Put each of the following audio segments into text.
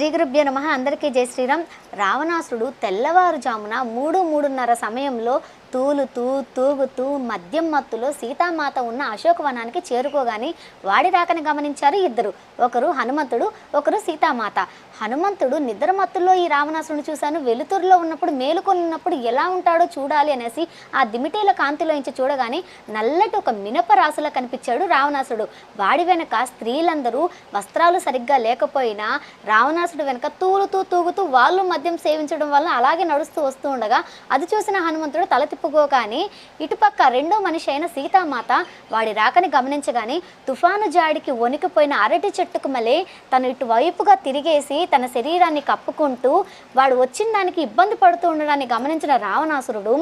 శ్రీ గురుభ్యో నమ. అందరికీ జై శ్రీరామ్. రావణాసురుడు తెల్లవారుజామున మూడు మూడున్నర సమయంలో తూలుతూ తూగుతూ మద్యం మత్తులో సీతామాత ఉన్న అశోకవనానికి చేరుకోగాని వాడి రాకని గమనించారు ఇద్దరు. ఒకరు హనుమంతుడు ఒకరు సీతామాత. హనుమంతుడు నిద్ర మత్తులో ఈ రావణాసుని చూశాను. వెలుతురులో ఉన్నప్పుడు మేలుకొని ఉన్నప్పుడు ఎలా ఉంటాడో చూడాలి అనేసి ఆ దిమిటీల కాంతిలో ఇంచి చూడగానే నల్లటి ఒక మినప రాసులా కనిపించాడు రావణాసుడు. వాడి వెనక స్త్రీలందరూ వస్త్రాలు సరిగ్గా లేకపోయినా రావణాసుడు వెనక తూలుతూ తూగుతూ వాళ్ళు మద్యం సేవించడం వల్ల అలాగే నడుస్తూ వస్తూ ఉండగా అది చూసిన హనుమంతుడు తల తిప్పుకోగానే ఇటుపక్క రెండో మనిషి అయిన సీతామాత వాడి రాకని గమనించగానే తుఫాను జాడికి వణికిపోయిన అరటి చెట్టుకు మలే తను ఇటువైపుగా తిరిగేసి తన శరీరాన్ని కప్పుకుంటూ వాడు వచ్చిన దానికి ఇబ్బంది పడుతూ ఉండడాన్ని గమనించిన రావణాసురుడు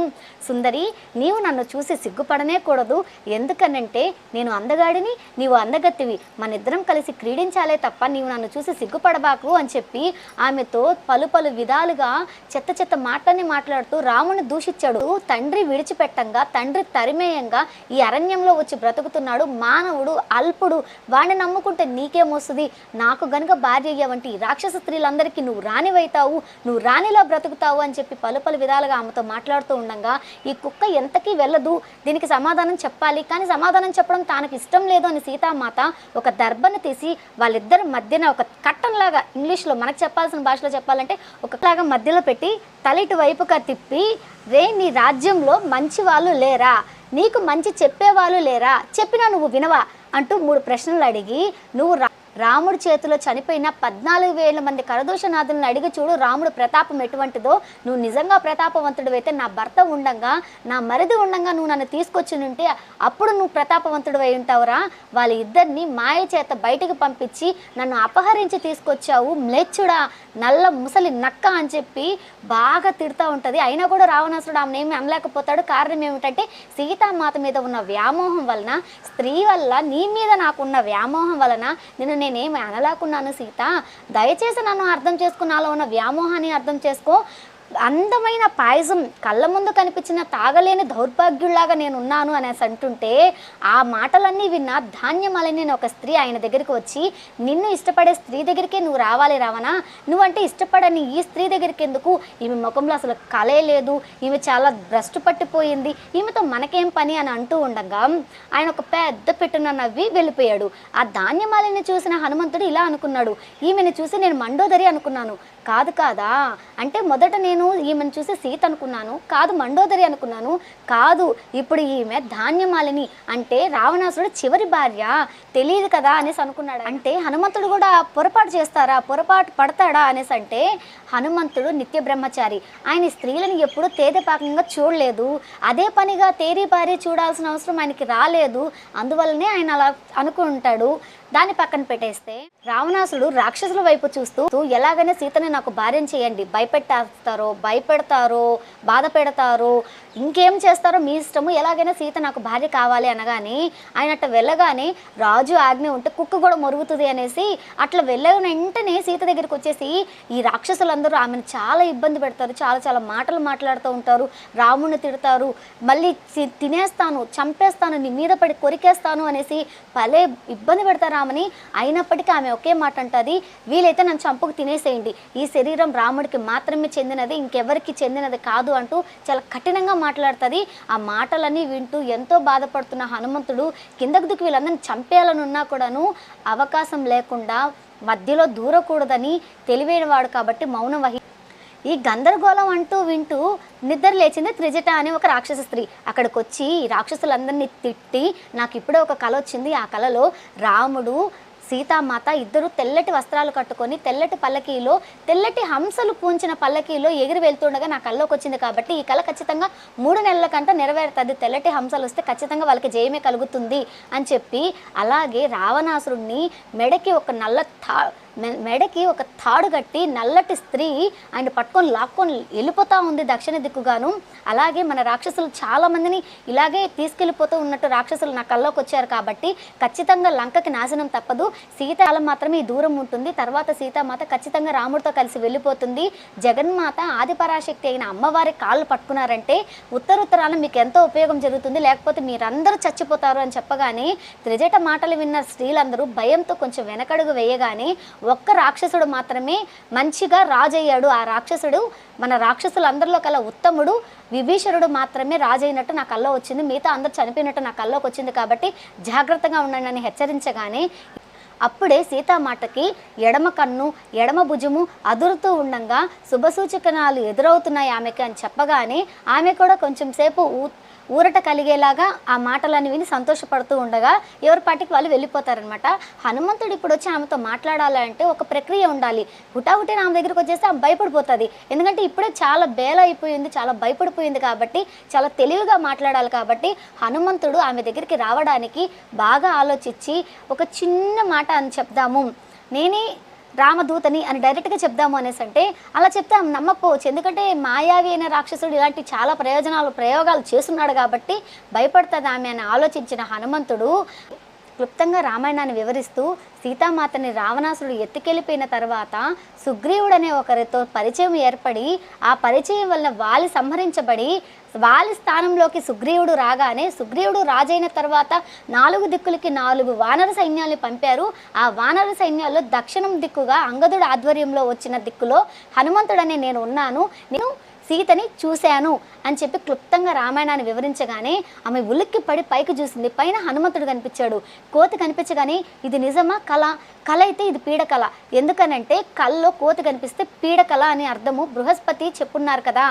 సుందరి నీవు నన్ను చూసి సిగ్గుపడనే కూడదు. ఎందుకనంటే నేను అందగాడిని నీవు అందగత్తివి. మన ఇద్దరం కలిసి క్రీడించాలే తప్ప నీవు నన్ను చూసి సిగ్గుపడబాకు అని చెప్పి ఆమెతో పలు పలు విధాలుగా చెత్త చెత్త మాటని మాట్లాడుతూ రాముని దూషించాడు తండ్రి. తండ్రి విడిచిపెట్టంగా తండ్రి తరిమేయంగా ఈ అరణ్యంలో వచ్చి బ్రతుకుతున్నాడు. మానవుడు అల్పుడు వాడిని నమ్ముకుంటే నీకేమొస్తుంది నాకు గనుక భార్య అయ్యావంటి రాక్షస స్త్రీలందరికీ నువ్వు రానివైతావు నువ్వు రాణిలా బ్రతుకుతావు అని చెప్పి పలు పలు విధాలుగా ఆమెతో మాట్లాడుతూ ఉండగా ఈ కుక్క ఎంతకీ వెళ్ళదు. దీనికి సమాధానం చెప్పాలి. కానీ సమాధానం చెప్పడం తనకి ఇష్టం లేదు అని సీతామాత ఒక దర్భను తీసి వాళ్ళిద్దరి మధ్యన ఒక కట్టంలాగా ఇంగ్లీష్లో మనకు చెప్పాల్సిన భాషలో చెప్పాలంటే ఒకలాగా మధ్యలో పెట్టి తల ఇటు వైపుగా తిప్పి రే నీ రాజ్యంలో మంచి వాళ్ళు లేరా? నీకు మంచి చెప్పేవాళ్ళు లేరా? చెప్పినా నువ్వు వినవా? అంటూ మూడు ప్రశ్నలు అడిగి నువ్వు రా రాముడి చేతిలో చనిపోయిన పద్నాలుగు వేల మంది కరదోషనాథులను అడిగి చూడు రాముడు ప్రతాపం ఎటువంటిదో. నువ్వు నిజంగా ప్రతాపవంతుడు అయితే నా భర్త ఉండంగా నా మరిది ఉండంగా నువ్వు నన్ను తీసుకొచ్చి ఉంటే అప్పుడు నువ్వు ప్రతాపవంతుడు అయి ఉంటావురా. వాళ్ళ ఇద్దరిని మాయ చేత బయటికి పంపించి నన్ను అపహరించి తీసుకొచ్చావు మ్లెచ్చుడా. నల్ల ముసలి నక్క అని చెప్పి బాగా తిడుతూ ఉంటుంది. అయినా కూడా రావణాసుడు ఆమె ఏమి అనలేకపోతాడు. కారణం ఏమిటంటే సీతామాత మీద ఉన్న వ్యామోహం వలన స్త్రీ వల్ల నీ మీద నాకున్న వ్యామోహం వలన నేను నేనేమి అనలేకున్నాను సీత? దయచేసి నన్ను అర్థం చేసుకున్నాలో ఉన్న వ్యామోహాన్ని అర్థం చేసుకో. అందమైన పాయసం కళ్ళ ముందు కనిపించిన తాగలేని దౌర్భాగ్యుల్లాగా నేను ఉన్నాను అనేసి అంటుంటే ఆ మాటలన్నీ విన్న ధాన్యమలని ఒక స్త్రీ ఆయన దగ్గరికి వచ్చి నిన్ను ఇష్టపడే స్త్రీ దగ్గరికే నువ్వు రావాలి రావనా నువ్వంటే ఇష్టపడని ఈ స్త్రీ దగ్గరికి ఎందుకు ఈమె ముఖంలో అసలు కలే లేదు ఈమె చాలా భ్రష్టు పట్టిపోయింది ఈమెతో మనకేం పని? అని అంటూ ఉండగా ఆయన ఒక పెద్ద పెట్టున నవ్వి వెళ్ళిపోయాడు. ఆ ధాన్యమాలిని చూసిన హనుమంతుడు ఇలా అనుకున్నాడు ఈమెను చూసి నేను మండోదరి అనుకున్నాను. కాదు కాదా? అంటే మొదట నేను ఈమెను చూసి సీత అనుకున్నాను కాదు మండోదరి అనుకున్నాను. కాదు ఇప్పుడు ఈమె ధాన్యమాలిని అంటే రావణాసుడు చివరి భార్య తెలియదు కదా అనేసి అనుకున్నాడు. అంటే హనుమంతుడు కూడా పొరపాటు చేస్తారా పొరపాటు పడతాడా అనేసి అంటే హనుమంతుడు నిత్య బ్రహ్మచారి. ఆయన స్త్రీలను ఎప్పుడూ తేదెపాకంగా చూడలేదు. అదే పనిగా తేరీ చూడాల్సిన అవసరం ఆయనకి రాలేదు. అందువల్లనే ఆయన అలా అనుకుంటాడు. దాన్ని పక్కన పెట్టేస్తే రావణాసుడు రాక్షసుల వైపు చూస్తూ ఎలాగైనా సీతని నాకు భార్యం చేయండి. భయపెట్టేస్తారో భయపెడతారో బాధ పెడతారో ఇంకేం చేస్తారో మీ ఇష్టము. ఎలాగైనా సీత నాకు భార్య కావాలి అనగానే ఆయన అట్లా వెళ్ళగానే రాజు ఆజ్ఞ ఉంటే కుక్క కూడా మొరుగుతుంది అనేసి అట్లా వెళ్ళిన వెంటనే సీత దగ్గరికి వచ్చేసి ఈ రాక్షసులందరూ ఆమెను చాలా ఇబ్బంది పెడతారు. చాలా చాలా మాటలు మాట్లాడుతూ ఉంటారు. రాముడిని తిడతారు. మళ్ళీ తినేస్తాను చంపేస్తాను నీ మీద పడి కొరికేస్తాను అనేసి భలే ఇబ్బంది పెడతారు ఆమెని అయినప్పటికీ ఆమె ఒకే మాట అంటుంది వీలైతే నన్ను చంపుకు తినేసేయండి. ఈ శరీరం రాముడికి మాత్రమే చెందినది ఇంకెవరికి చెందినది కాదు అంటూ చాలా కఠినంగా మాట్లాడుతుంది. ఆ మాటలన్నీ వింటూ ఎంతో బాధపడుతున్న హనుమంతుడు కిందకు దిక్కు వీళ్ళందరినీ చంపేయాలనున్నా కూడాను అవకాశం లేకుండా మధ్యలో దూరకూడదని తెలివైన వాడు కాబట్టి మౌనం వహి ఈ గందరగోళం అంటూ వింటూ నిద్ర లేచింది త్రిజట అనే ఒక రాక్షస స్త్రీ. అక్కడికి వచ్చి ఈ రాక్షసులందరినీ తిట్టి నాకు ఇప్పుడే ఒక కళ వచ్చింది. ఆ కళలో రాముడు సీతామాత ఇద్దరు తెల్లటి వస్త్రాలు కట్టుకొని తెల్లటి పల్లకీలో తెల్లటి హంసలు పూంచిన పల్లకీలో ఎగిరి వెళ్తుండగా నా కళ్ళలోకి వచ్చింది కాబట్టి ఈ కళ ఖచ్చితంగా మూడు నెలల కంటే నెరవేరుతుంది. తెల్లటి హంసలు వస్తే ఖచ్చితంగా వాళ్ళకి జయమే కలుగుతుంది అని చెప్పి అలాగే రావణాసురుణ్ణి మెడకి ఒక నల్ల థా మెడకి ఒక తాడు కట్టి నల్లటి స్త్రీ ఆయన పట్టుకొని లాక్కొని వెళ్ళిపోతూ ఉంది దక్షిణ దిక్కుగాను. అలాగే మన రాక్షసులు చాలా మందిని ఇలాగే తీసుకెళ్ళిపోతూ ఉన్నట్టు రాక్షసులు నా కల్లోకి వచ్చారు కాబట్టి ఖచ్చితంగా లంకకి నాశనం తప్పదు. సీతాలం మాత్రమే ఈ దూరం ఉంటుంది. తర్వాత సీతామాత ఖచ్చితంగా రాముడితో కలిసి వెళ్ళిపోతుంది. జగన్మాత ఆదిపరాశక్తి అయిన అమ్మవారి కాళ్ళు పట్టుకున్నారంటే ఉత్తరుత్తరాన మీకు ఎంతో ఉపయోగం జరుగుతుంది. లేకపోతే మీరందరూ చచ్చిపోతారు అని చెప్పగానే త్రిజట మాటలు విన్న స్త్రీలందరూ భయంతో కొంచెం వెనకడుగు వేయగానే ఒక్క రాక్షసుడు మాత్రమే మంచిగా రాజయ్యాడు. ఆ రాక్షసుడు మన రాక్షసులందరిలో కల ఉత్తముడు. విభీషణుడు మాత్రమే రాజైనట్టు నా కల్లో వచ్చింది. మిగతా అందరు చనిపోయినట్టు నా కల్లోకి వచ్చింది కాబట్టి జాగ్రత్తగా ఉండండి అని హెచ్చరించగానే అప్పుడే సీతామాటకి ఎడమ కన్ను ఎడమ భుజము అదురుతూ ఉండంగా శుభసూచకనాలు ఎదురవుతున్నాయి ఆమెకి అని చెప్పగానే ఆమె కూడా కొంచెం సేపు ఊ ఊరట కలిగేలాగా ఆ మాటలని విని సంతోషపడుతూ ఉండగా ఎవరి పాటికి వాళ్ళు వెళ్ళిపోతారనమాట హనుమంతుడు ఇప్పుడు వచ్చి ఆమెతో మాట్లాడాలంటే ఒక ప్రక్రియ ఉండాలి. హుటాహుటి ఆమె దగ్గరికి వచ్చేస్తే ఆమె భయపడిపోతుంది. ఎందుకంటే ఇప్పుడే చాలా బేల అయిపోయింది చాలా భయపడిపోయింది కాబట్టి చాలా తెలివిగా మాట్లాడాలి కాబట్టి హనుమంతుడు ఆమె దగ్గరికి రావడానికి బాగా ఆలోచించి ఒక చిన్న మాట అని చెప్దాము. నేనే రామదూతని అని డైరెక్ట్గా చెప్దాము అనేసి అంటే అలా చెప్తే ఆమె నమ్మకపోవచ్చు. ఎందుకంటే మాయావి అయిన రాక్షసుడు ఇలాంటి చాలా ప్రయోజనాలు ప్రయోగాలు చేస్తున్నాడు కాబట్టి భయపడుతుంది ఆమె అని ఆలోచించిన హనుమంతుడు క్లుప్తంగా రామాయణాన్ని వివరిస్తూ సీతామాతని రావణాసురుడు ఎత్తుకెళ్ళిపోయిన తర్వాత సుగ్రీవుడనే ఒకరితో పరిచయం ఏర్పడి ఆ పరిచయం వల్ల వాలి సంహరించబడి వాలి స్థానంలోకి సుగ్రీవుడు రాగానే సుగ్రీవుడు రాజైన తర్వాత నాలుగు దిక్కులకి నాలుగు వానర సైన్యాలు పంపారు. ఆ వానర సైన్యాల్లో దక్షిణం దిక్కుగా అంగదుడు ఆధ్వర్యంలో వచ్చిన దిక్కులో హనుమంతుడనే నేను ఉన్నాను. నేను సీతని చూశాను అని చెప్పి క్లుప్తంగా రామాయణాన్ని వివరించగానే ఆమె ఉలిక్కి పడి పైకి చూసింది. పైన హనుమంతుడు కనిపించాడు. కోతి కనిపించగానే ఇది నిజమా? కళ. కళ అయితే ఇది పీడకళ. ఎందుకనంటే కళ్ళలో కోతి కనిపిస్తే పీడకళ అని అర్థము బృహస్పతి చెప్పున్నారు కదా.